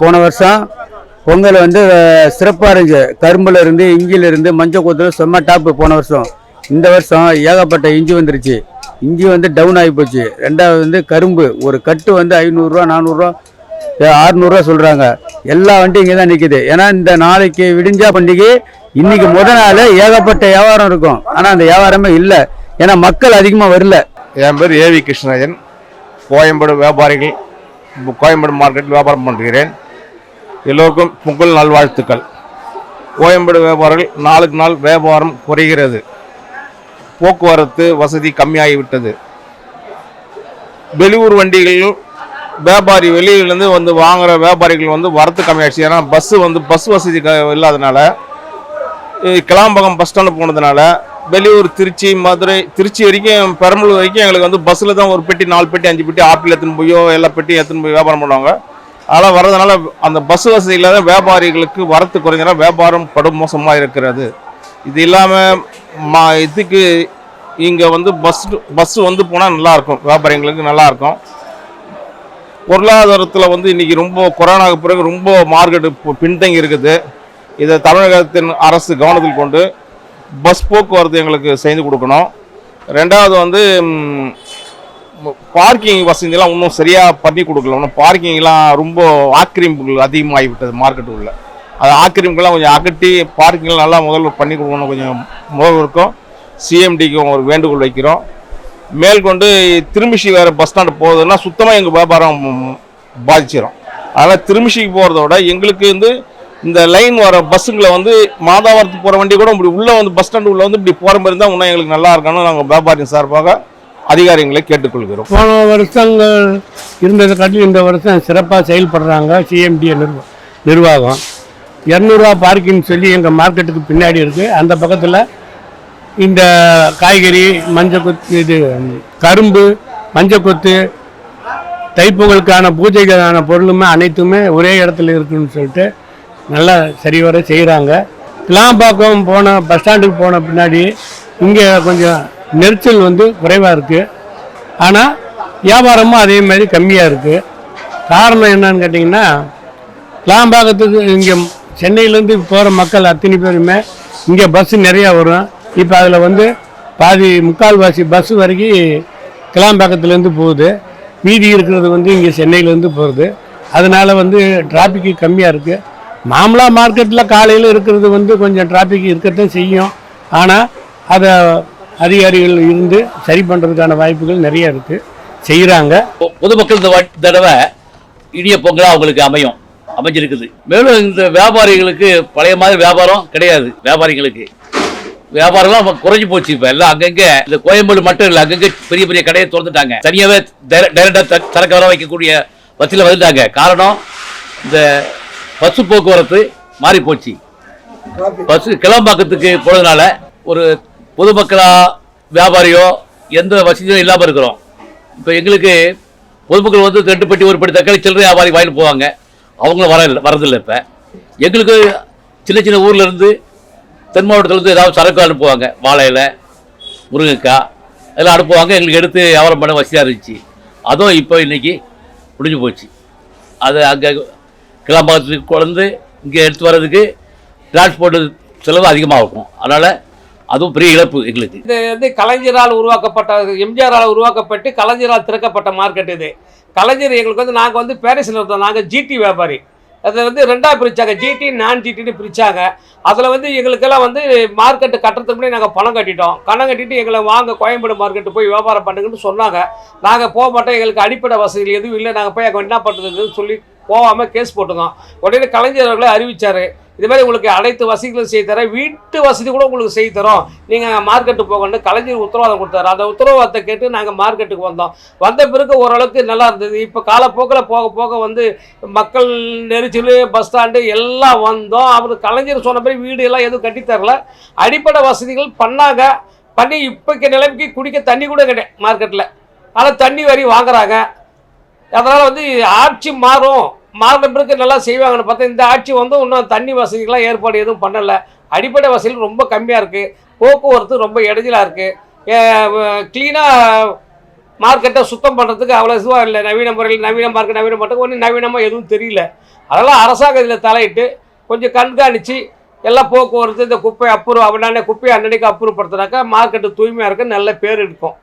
போன வருஷம் பொங்கல் வந்து சிறப்பாக இருந்துச்சு. கரும்புல இருந்து இஞ்சிலிருந்து மஞ்சள் கூத்துல செம்ம டாப்பு போன வருஷம். இந்த வருஷம் ஏகப்பட்ட இஞ்சி வந்துருச்சு. இஞ்சி வந்து டவுன் ஆகி போச்சு. ரெண்டாவது வந்து கரும்பு. ஒரு கட்டு வந்து ஐநூறுரூவா நானூறுரூவா ஆறுநூறுவா சொல்கிறாங்க எல்லா வண்டியும் இங்கே தான் நிற்கிது ஏன்னா இந்த நாளைக்கு விடிஞ்சா பண்டிகை. இன்னைக்கு முத நாள் ஏகப்பட்ட வியாபாரம் இருக்கும். ஆனால் அந்த வியாபாரமே இல்லை. ஏன்னா மக்கள் அதிகமாக வரல. என் பேர் ஏவி கிருஷ்ணராஜன். கோயம்பேடு வியாபாரிகள் கோயம்பேடு மார்க்கெட்டில் வியாபாரம் பண்ணுகிறேன் எல்லோருக்கும் பொங்கல் நல்வாழ்த்துக்கள். கோயம்பேடு வியாபாரிகள் நாளுக்கு நாள் வியாபாரம் குறைகிறது. போக்குவரத்து வசதி கம்மியாகிவிட்டது. வெளியூர் வண்டிகள் வியாபாரி வெளியிலேருந்து வந்து வாங்குகிற வியாபாரிகள் வந்து வரத்து கம்மியாகிடுச்சு ஏன்னா பஸ்ஸு வந்து பஸ் வசதி க இல்லாதனால கிளாம்பகம் பஸ் ஸ்டாண்டு போனதுனால வெளியூர் திருச்சி மதுரை திருச்சி வரைக்கும் பெரம்பலூர் வரைக்கும் எங்களுக்கு வந்து பஸ்ஸில் தான் ஒரு பெட்டி நாலு பெட்டி அஞ்சு பெட்டி ஆப்பிள் எடுத்துன்னு போயோ எல்லா பெட்டியும் எடுத்துன்னு போய் வியாபாரம் பண்ணுவாங்க. அதெல்லாம் வர்றதுனால அந்த பஸ் வசதி இல்லாத வியாபாரிகளுக்கு வரத்து குறைஞ்சனால வியாபாரம் படும் மோசமாக இருக்கிறது. இது இல்லாமல் மா இதுக்கு இங்கே வந்து பஸ் பஸ் வந்து போனால் நல்லாயிருக்கும். வியாபாரிங்களுக்கு நல்லாயிருக்கும். பொருளாதாரத்தில் வந்து இன்னைக்கு ரொம்ப கொரோனாவுக்கு பிறகு ரொம்ப மார்க்கெட்டு பின்தங்கி இருக்குது. இதை தமிழகத்தின் அரசு கவனத்தில் கொண்டு பஸ் போக்குவரத்து எங்களுக்கு செய்து கொடுக்கணும். ரெண்டாவது வந்து பார்க்கிங் வசதியெல்லாம் இன்னும் சரியாக பண்ணி கொடுக்கல. இன்னும் பார்க்கிங்லாம் ரொம்ப ஆக்கிரமிப்புகள் அதிகமாகி விட்டது மார்க்கெட்டுக்குள்ள அது ஆக்கிரமிப்புலாம் கொஞ்சம் அகட்டி பார்க்கிங்லாம் நல்லா முதல்ல பண்ணி கொடுக்கணும் கொஞ்சம் முதல் இருக்கும். சிஎம்டிக்கும் ஒரு வேண்டுகோள் வைக்கிறோம். மேற்கொண்டு திருமிஷி வேறு பஸ் ஸ்டாண்டு போகுதுன்னா சுத்தமாக எங்கள் வியாபாரம் பாதிச்சிடும் அதனால் திருமிஷிக்கு போகிறத விட எங்களுக்கு வந்து இந்த லைன் வர பஸ்ஸுங்களை வந்து மாதாவரத்துக்கு போகிற வண்டி கூட இப்படி உள்ளே வந்து பஸ் ஸ்டாண்டு உள்ளே வந்து இப்படி போகிற மாதிரி இருந்தால் இன்னும் எங்களுக்கு நல்லா இருக்கணும் நாங்கள் வியாபாரியின் சார்பாக அதிகாரிகளை கேட்டுக்கொள்கிறோம். போன வருஷங்கள் இருந்ததை காட்டிலும் இந்த வருஷம் சிறப்பாக செயல்படுறாங்க சிஎம்டி நிர்வா நிர்வாகம். இரநூறுவா பார்க்கிங் சொல்லி எங்கள் மார்க்கெட்டுக்கு பின்னாடி இருக்குது அந்த பக்கத்தில் இந்த காய்கறி மஞ்சக்கொத்து இது கரும்பு மஞ்சக்கொத்து தைப்பொங்கலுக்கான பூஜைக்கான பொருளுமே அனைத்துமே ஒரே இடத்துல இருக்குன்னு சொல்லிட்டு நல்லா சரிவர செய்கிறாங்க கிளாம்பாக்கம் போன பஸ் ஸ்டாண்டுக்கு போன பின்னாடி இங்கே கொஞ்சம் நெரிச்சல் வந்து குறைவாக இருக்குது ஆனால் வியாபாரமும் அதே மாதிரி கம்மியாக இருக்குது காரணம் என்னன்னு கேட்டிங்கன்னா லாம்பாக்கத்துக்கு இங்கே சென்னையிலேருந்து போகிற மக்கள் அத்தனை பேருமே இங்கே பஸ்ஸு நிறையா வரும். இப்போ அதில் வந்து பாதி முக்கால்வாசி பஸ்ஸு வரைக்கும் கிளாம்பாக்கத்துலேருந்து போகுது. மீதி இருக்கிறது வந்து இங்கே சென்னையிலேருந்து போகிறது அதனால் வந்து டிராஃபிக்கு கம்மியாக இருக்குது மாமலா மார்க்கெட்டில் காலையில் இருக்கிறது வந்து கொஞ்சம் டிராஃபிக் இருக்கத்தான் செய்யும். ஆனால் அதை அதிகாரிகள் இருந்து சரி பண்ணுறதுக்கான வாய்ப்புகள் நிறைய இருக்குது செய்கிறாங்க பொ- பொதுமக்கள் இந்த தடவை இனிய பொங்கலாக அவங்களுக்கு அமையும் அமைஞ்சிருக்குது. மேலும் இந்த வியாபாரிகளுக்கு பழைய மாதிரி வியாபாரம் கிடையாது வியாபாரிகளுக்கு. வியாபாரம்லாம் குறைஞ்சி போச்சு இப்போ. எல்லாம் அங்கங்கே இந்த கோயம்பேடு மட்டும் இல்லை அங்கங்கே பெரிய பெரிய கடையை திறந்துட்டாங்க. தனியாகவே டைரக்டாக சரக்கு வர வைக்கக்கூடிய வசதியில் வந்துட்டாங்க காரணம் இந்த பஸ்ஸு போக்குவரத்து மாறி போச்சு பஸ்ஸு கிளம்பாக்கத்துக்கு போனதுனால ஒரு பொதுமக்களா வியாபாரியோ எந்த வசதியும் இல்லாமல் இருக்கிறோம். இப்போ எங்களுக்கு பொதுமக்கள் வந்து ரெண்டு பெட்டி ஒரு பெட்டி தக்காளி சில்லறை வியாபாரி வாங்கிட்டு போவாங்க. அவங்களும் வர வரதில்லை இப்போ. எங்களுக்கு சின்ன சின்ன ஊர்லேருந்து தென் மாவட்டத்துலேருந்து ஏதாவது சரக்கு அனுப்புவாங்க. வாழையில் இலை முருங்கைக்காய் அதெல்லாம் அனுப்புவாங்க. எங்களுக்கு எடுத்து வியாபாரம் பண்ண வசதியாக இருந்துச்சு. அதுவும் இப்போ இன்றைக்கி முடிஞ்சு போச்சு. அது அங்கே கிளம்பாக்கத்துக்கு கொண்டு இங்கே எடுத்து வர்றதுக்கு டிரான்ஸ்போர்ட்டு செலவு அதிகமாக இருக்கும் அதனால் அதுவும் பெரிய இழப்பு எங்களுக்கு. இது வந்து கலைஞரால் உருவாக்கப்பட்ட எம்ஜிஆரால் உருவாக்கப்பட்டு கலைஞரால் திறக்கப்பட்ட மார்க்கெட் இது. கலைஞர் எங்களுக்கு வந்து நாங்கள் வந்து பேரிஸில் இருந்தோம். நாங்கள் ஜிடி வியாபாரி. அதை வந்து ரெண்டாக பிரித்தாங்க ஜிடி நான் ஜிடின்னு பிரித்தாங்க அதில் வந்து எங்களுக்கெல்லாம் வந்து மார்க்கெட்டு கட்டுறதுக்கு முன்னாடி நாங்கள் பணம் கட்டிட்டோம். பணம் கட்டிட்டு எங்களை வாங்க கோயம்பேடு மார்க்கெட்டு போய் வியாபாரம் பண்ணுங்கன்னு சொன்னாங்க. நாங்கள் போக மாட்டோம். எங்களுக்கு அடிப்படை வசதிகள் எதுவும் இல்லை. நாங்கள் போய் அங்கே என்ன பண்ணுறதுன்னு சொல்லி போகாமல் கேஸ் போட்டுக்கோம். உடனே கலைஞர் அவர்களை அறிவிச்சார். இது மாதிரி உங்களுக்கு அனைத்து வசதிகளும் செய்து தரேன். வீட்டு வசதி கூட உங்களுக்கு செய்து தரோம். நீங்கள் மார்க்கெட்டு போகணும். கலைஞர் உத்தரவாதம் கொடுத்தாரு. அந்த உத்தரவாதத்தை கேட்டு நாங்கள் மார்க்கெட்டுக்கு வந்தோம். வந்த பிறகு ஓரளவுக்கு நல்லா இருந்தது. இப்போ காலப்போக்கில் போக போக வந்து மக்கள் நெரிச்சல் பஸ் ஸ்டாண்டு எல்லாம் வந்தோம். அவர் கலைஞர் சொன்ன மாதிரி வீடு எல்லாம் எதுவும் கட்டித்தரல அடிப்படை வசதிகள் பண்ணாங்க. பண்ணி இப்போக்கு நிலைமைக்கு குடிக்க தண்ணி கூட கிடையாது மார்க்கெட்டில் ஆனால் தண்ணி வரி வாங்குறாங்க. அதனால் வந்து ஆட்சி மாறும். மாறின பிறகு நல்லா செய்வாங்கன்னு பார்த்தா இந்த ஆட்சி வந்து இன்னும் தண்ணி வசதிகள்லாம் ஏற்பாடு எதுவும் பண்ணலை. அடிப்படை வசதிகள் ரொம்ப கம்மியாக இருக்குது போக்குவரத்து ரொம்ப இடைஞ்சலாக இருக்குது க்ளீனாக மார்க்கெட்டை சுத்தம் பண்ணுறதுக்கு அவ்வளோ இதுவாக இல்லை. நவீன முறையில் நவீன மார்க்கெட் நவீன மார்க்கெட் ஒன்றும் நவீனமாக எதுவும் தெரியல. அதெல்லாம் அரசாங்கம் இதில் தலையிட்டு கொஞ்சம் கண்காணித்து எல்லாம் போக்குவரத்து இந்த குப்பை அப்புறம் அப்படின்னா குப்பையை அன்னன்னைக்கு அப்புறப்படுத்தினாக்கா மார்க்கெட்டு தூய்மையாக இருக்க நல்ல பேர் இருக்கும்